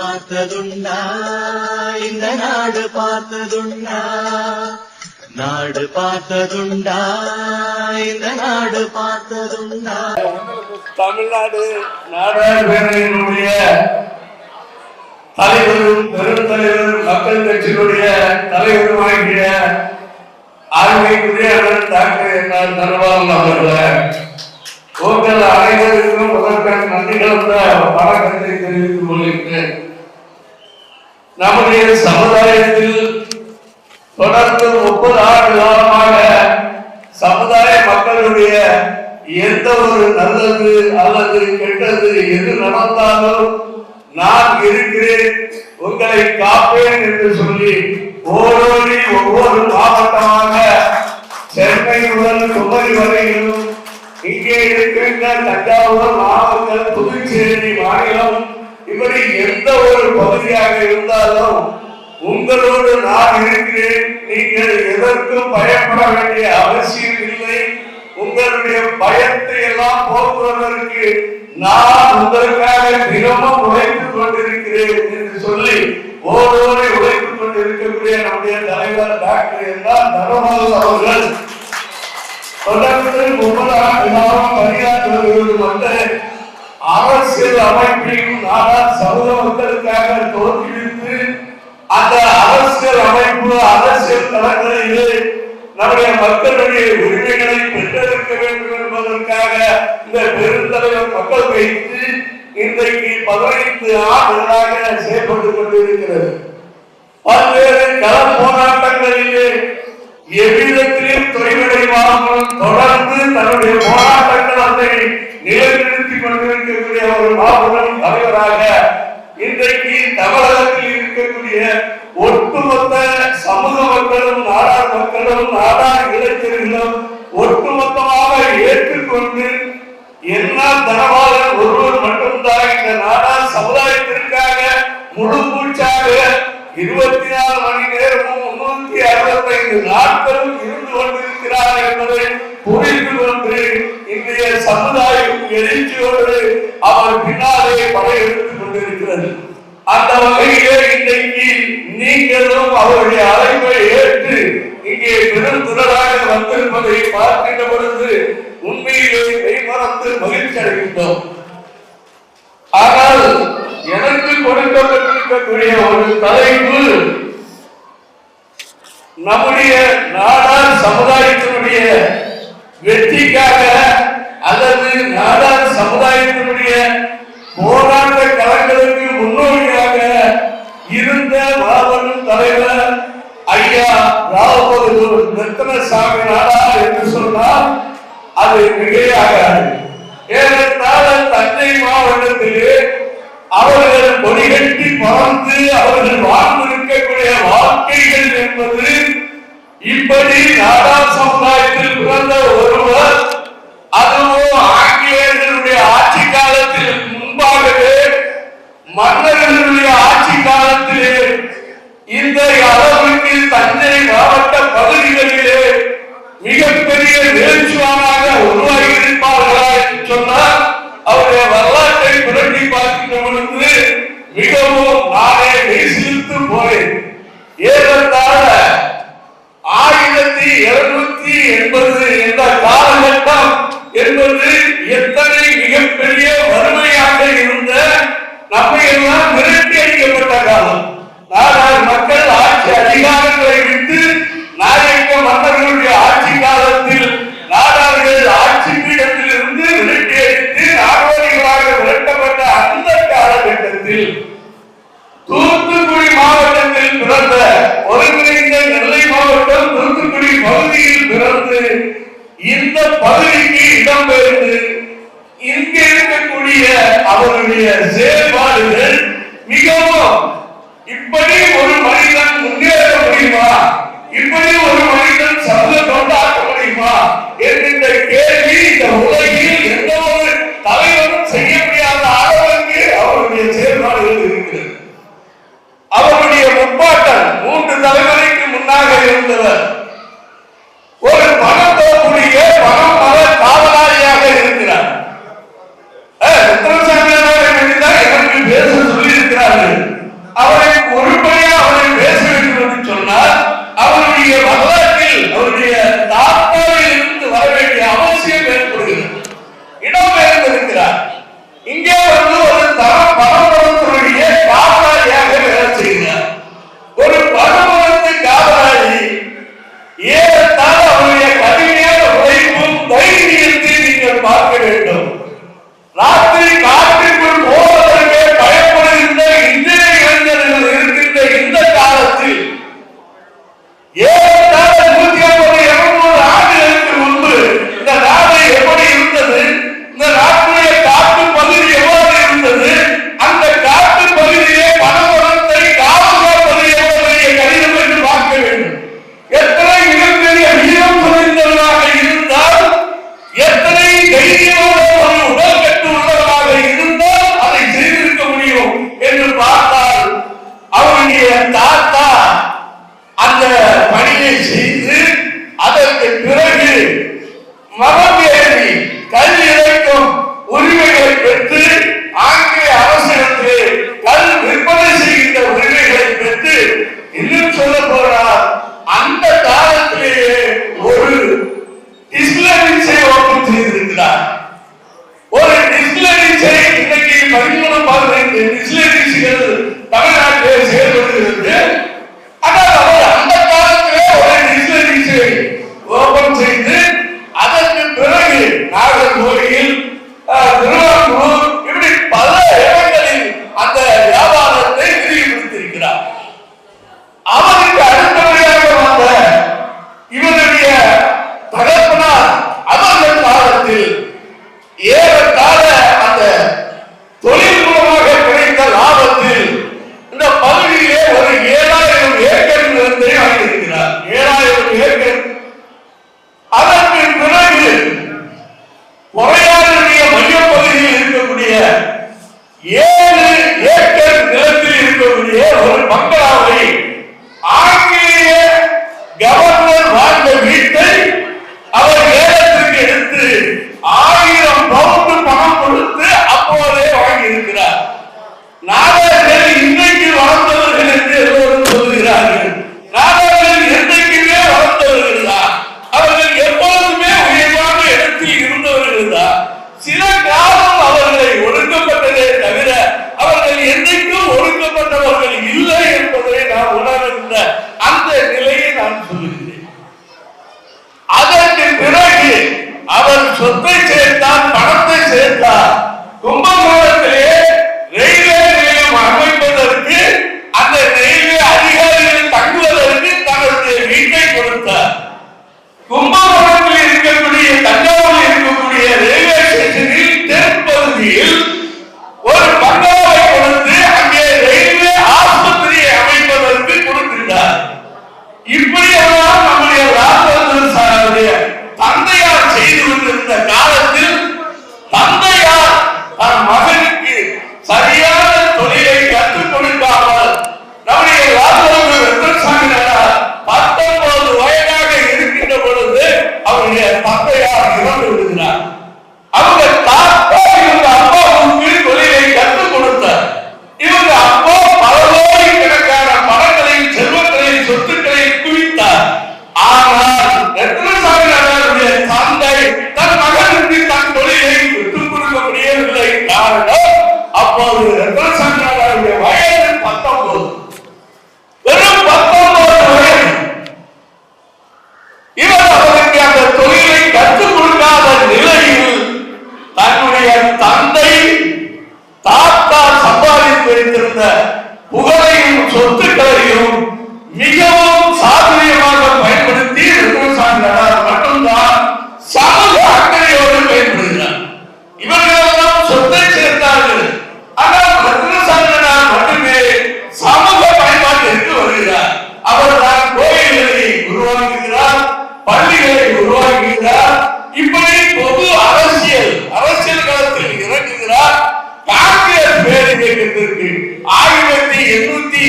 பார்த்ததுண்டா? இந்த நாடு பார்த்ததுண்டா? நாடு பார்த்ததுண்டா? இந்த நாடு பார்த்ததுண்டா? தமிழ்நாடு நாடார் பேரவையினுடைய தலைவரும் பெருந்தலைவர் மக்கள் கட்சியினுடைய தலைவருமாகிய ஆண்மைக்குரிய டாக்டர் நான் தனபாலன் அவர்கள் உங்கள் அனைவருக்கும் முதற்கண் நன்றி கலந்த வணக்கத்தை தெரிவித்துக் கொள்கிறேன் நம்முடைய சமுதாயத்தில் தொடர்ந்து முப்பது ஆண்டு காலமாக சமுதாய மக்களுடைய எந்த ஒரு நல்லது அல்லது கெட்டது எது நடந்தாலும் நான் இருக்கிறேன் உங்களை காப்பேன் என்று சொல்லி ஓடோடி ஒவ்வொரு மாவட்டமாக சென்னை முதல் குமரி வரையிலும் இங்கே இருக்கின்ற தஞ்சாவூர் நாமக்கல் புதுச்சேரி மாநிலம் இப்படி எந்த ஒரு பகுதியாக இருந்தாலும் உங்களோடு நான் இருக்கிறேன். நீங்கள் எதற்கும் பயப்பட வேண்டிய அவசியம் இல்லை. உங்களுடைய பயத்தை எல்லாம் போக்குவதற்கு நான் உங்களுக்காக தினமும் உழைத்துக் கொண்டிருக்கிறேன் என்று சொல்லி ஓடோடி உழைத்துக் கொண்டிருக்கக்கூடிய நம்முடைய தலைவர் டாக்டர் எல்லாம் தனபால் அவர்கள். தொடர்ந்து முப்பது ஆண்டு வருவது அரசியல் அமைப்பையும் நாடார் சமூக மக்களுக்காக தோற்றுவித்து அந்த அரசியல் அமைப்பு அரசியல் தளங்களிலே நம்முடைய மக்களுடைய உரிமைகளை பெற்றெடுக்க வேண்டும் என்பதற்காக இந்த பெருந்தலைவர் மக்கள் வைத்து இன்றைக்கு பதினைந்து ஆண்டுகளாக செயல்பட்டுக் கொண்டிருக்கிறது. பல்வேறு கள போராட்டங்களிலே எவ்விதத்திலும் தொழிலடைவாமல் தொடர்ந்து தன்னுடைய போராட்டம் நிலைநிறுத்திக் கொண்டிருக்கக்கூடிய ஒரு மாபெரும் தலைவராக இன்றைக்கு தமிழகத்தில் இருக்கக்கூடிய ஒட்டுமொத்த சமூக மக்களும் நாடார் மக்களும் நாடார் இளைஞர்களும் ஒட்டுமொத்தமாக ஏற்றுக்கொண்டு என்ன தனவாளன் ஒருவர் மட்டும்தான் இந்த நாடார் சமுதாயத்திற்காக முழு மூச்சாக இருபத்தி நாலு மணி நேரமும் முன்னூத்தி அறுபத்தைந்து நாட்களும் இருந்து கொண்டிருக்கிறார் என்பதை புரிந்து கொண்டு இன்றைய சமுதாயம் எழுச்சியோடு அவர் பின்னாலே படையெடுத்துக் கொண்டிருக்கிறது. அந்த வகையிலே இன்றைக்கு நீங்களும் அவருடைய அழைப்பை ஏற்று இங்கே பெருந்திரளாக வந்திருப்பதை பார்க்கின்ற பொழுது உண்மையிலே மெய்மறந்து மகிழ்ச்சி அடைகின்றோம். ஆனால் எனக்கு கொடுக்கப்பட்டிருக்கக்கூடிய ஒரு தலைப்பு நம்முடைய நாடார் சமுதாயத்தினுடைய வெற்றிக்காக அல்லது நாடார் சமுதாயத்தினுடைய போராட்ட களங்களுக்கு இருந்த மாபெரும் தலைவர் ஐயா ராவபகதூர் ரத்னசாமி நாடா என்று சொன்னால் அது மிகையாகாது. ஏனென்றால் இப்படி ஒரு மனிதன் முன்னேற முடியுமா? இப்படி ஒரு மனிதன் சமூக தொண்டாக்க முடியுமா? என்கின்ற கேள்வி இந்த உலகில் எந்த ஒரு தலைவரும் செய்ய முடியாத அளவுக்கு அவருடைய செயல்பாடுகள் இருக்கிறது அவருடைய முப்பாட்டம் மூன்று தலைமுறைக்கு முன்னாக இருந்தவர் in his living.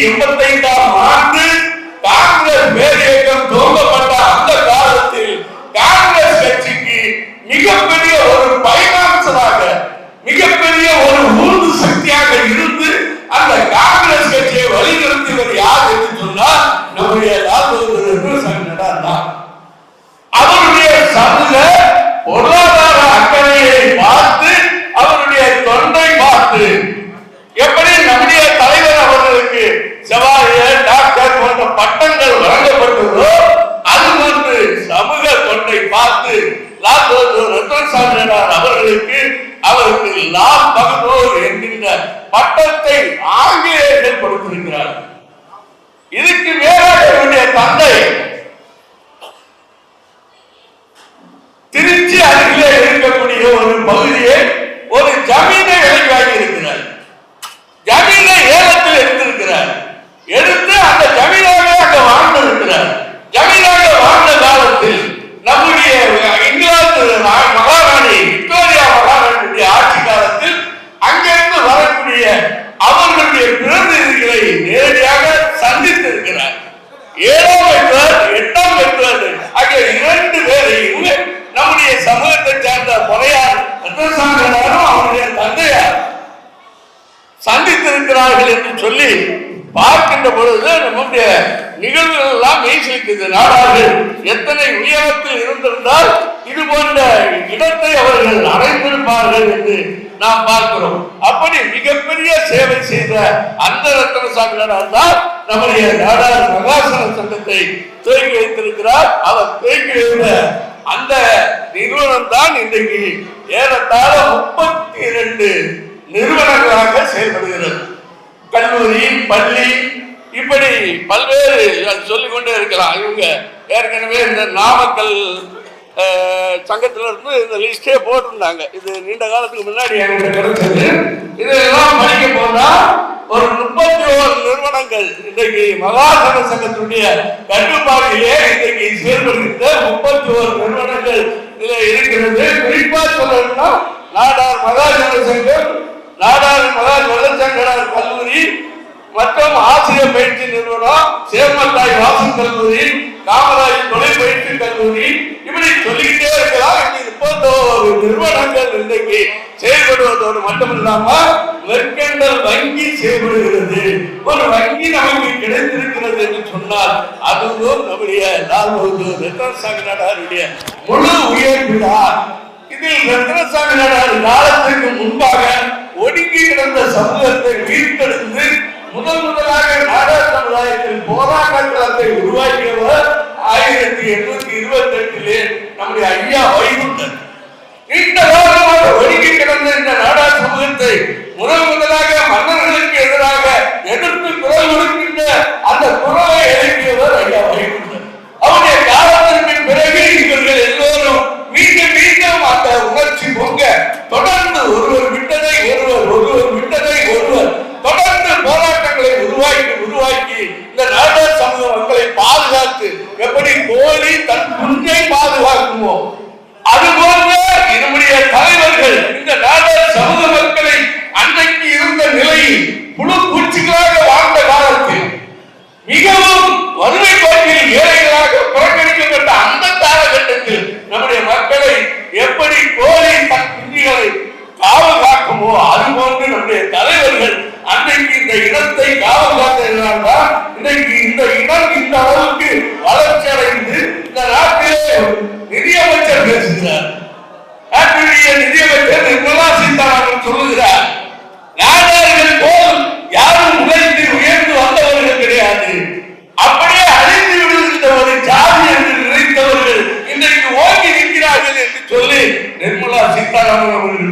எண்பத்தி ஐந்தாம் ஆண்டு காங்கிரஸ் மேலே ரத்தன் அவர்களுக்கு அவருக்கு லா பகதூர் என்கின்ற பட்ட ஏழாம் பெற்றோர் எட்டாம் பெற்றோர் ஆகிய இரண்டு பேரையும் நம்முடைய சமூகத்தை சேர்ந்த முறையார் ரத்னசாமியாரும் அவருடைய தந்தையார் சந்தித்திருக்கிறார்கள் என்று சொல்லி பார்க்கின்ற பொழுது நம்முடைய நிகழ்வுகள் எல்லாம் மெய்சிலிக்குது. நாடார்கள் எத்தனை உயரத்தில் இருந்திருந்தால் இது போன்ற இடத்தை அவர்கள் அடைந்திருப்பார்கள் என்று நாம் பார்க்கிறோம். அப்படி மிகப்பெரிய சேவை செய்த அந்த ரத்னசாமி தான் நம்முடைய நாடார் மகாசன சங்கத்தை துவங்கி வைத்திருக்கிறார். அவர் துவங்கி வைத்த அந்த நிறுவனம் தான் இன்றைக்கு ஏறத்தாழ முப்பத்தி இரண்டு நிறுவனங்களாக செயல்படுகிறது. கல்லூரி பள்ளி இப்படி பல்வேறு சொல்லிக்கொண்டே சொல்லிக் கொண்டே இருக்கலாம். இவங்க ஏற்கனவே இந்த நாமக்கல் சங்கத்தில் இருந்து இந்த லிஸ்டே போட்டிருந்தாங்க. இது நீண்ட காலத்துக்கு முன்னாடி எனக்கு கிடைச்சது இதெல்லாம் படிக்க போனா ஒரு முப்பத்தி ஓரு நிறுவனங்கள் இன்றைக்கு மகாசன சங்கத்துடைய கட்டுப்பாட்டிலே இன்றைக்கு செயல்படுகின்ற முப்பத்தி ஓரு நிறுவனங்கள் இதுல இருக்கிறது. குறிப்பா சொல்லணும்னா நாடார் மகாஜன சங்கம் நாடார் மகா வெள்ளச்சங்கரார் கல்லூரி மற்றும் ஆசிரியர் பயிற்சி நிறுவனம் சேமத்தாய் வாசல் கல்லூரி காமராஜ் தொழில் பயிற்சி கல்லூரி. இப்படி சொல்லிக்கிட்டே இருக்கலாம். முப்பத்தோரு நிறுவனங்கள் இன்றைக்கு செயல்படுவதோடு மட்டுமில்லாம மெர்கண்டல் வங்கி செயல்படுகிறது. ஒரு வங்கி நமக்கு கிடைத்திருக்கிறது என்று சொன்னால் அதுவும் நம்முடைய லால் பகதூர் ரத்னசாமி நாடாருடைய முழு உயர்விழா. இதில் ரத்னசாமி நாடார் காலத்திற்கு முன்பாக ஒடுங்கி கிடந்த சமூகத்தை மீட்டெடுத்து முதல் முதலாக நாடார் சமுதாயத்தில் போராட்டத்தை உருவாக்கியவர் ஆயிரத்தி எண்ணூத்தி இருபத்தி எட்டிலே நம்முடைய ஐயா வைகுண்டர் இந்த காலமாக ஒடுங்கி கிடந்த இந்த நாடார் சமூகத்தை முதல் முதலாக மன்னர்களுக்கு எதிராக எதிர்த்து குரல் கொடுக்கின்ற அந்த குரலை எழுப்பியவர் ஐயா வைகுண்டர் அவருடைய காலத்திற்கு பிறகு இவர்கள் எல்லோரும் மீண்டும் மீண்டும் அந்த உணர்ச்சி பொங்க தொடர்ந்து ஒருவர் விட்டதை ஒருவர் ஒருவர் விட்டதை ஒருவர் தொடர்ந்து போராட்டங்களை உருவாக்கி உருவாக்கி இந்த நாடார் சமூக மக்களை பாதுகாத்து எப்படி கோழி தன் குஞ்சை பாதுகாக்குமோ அதுபோன்ற நம்முடைய தலைவர்கள் இந்த நாடார் சமூக மக்களை அன்றைக்கு இருந்த நிலையில் புழு பூச்சிகளாக வாழ்ந்த காலத்தில் மிகவும் வறுமை கோட்டில் ஏழைகளாக புறக்கணிக்கப்பட்ட அந்த காலகட்டத்தில் நம்முடைய மக்களை எப்படி கோழி தன் குஞ்சுகளை காவல் அது போன்று நம்முடைய தலைவர்கள் அன்றைக்கு இந்த இனத்தை காவல் காத்ததினால்தான் இன்றைக்கு இந்த இனம் இந்த அளவுக்கு வளர்ச்சி அடைந்து இந்த நாட்டிலே நிதியமைச்சர் பேசுகிறார். நாட்டினுடைய நிதியமைச்சர் நிர்மலா சீதாராமன் சொல்லுகிறார் நாடார்கள் போல் யாரும் உழைத்து உயர்ந்து வந்தவர்கள் கிடையாது. அப்படியே அழிந்து விடுகின்ற ஒரு ஜாதி என்று நினைத்தவர்கள் இன்றைக்கு ஓங்கி நிற்கிறார்கள் என்று சொல்லி நிர்மலா சீதாராமன் அவர்கள்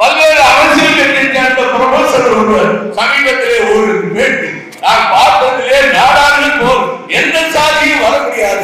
பல்வேறு அரசியல் கட்சியை சேர்ந்த ப்ரொஃபசர் ஒருவர் சமீபத்திலே ஒரு பேட்டி நான் பார்த்ததிலே நாடார்கள் போல் எந்த சாதியும் வர முடியாது.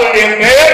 அவருடைய பெயர்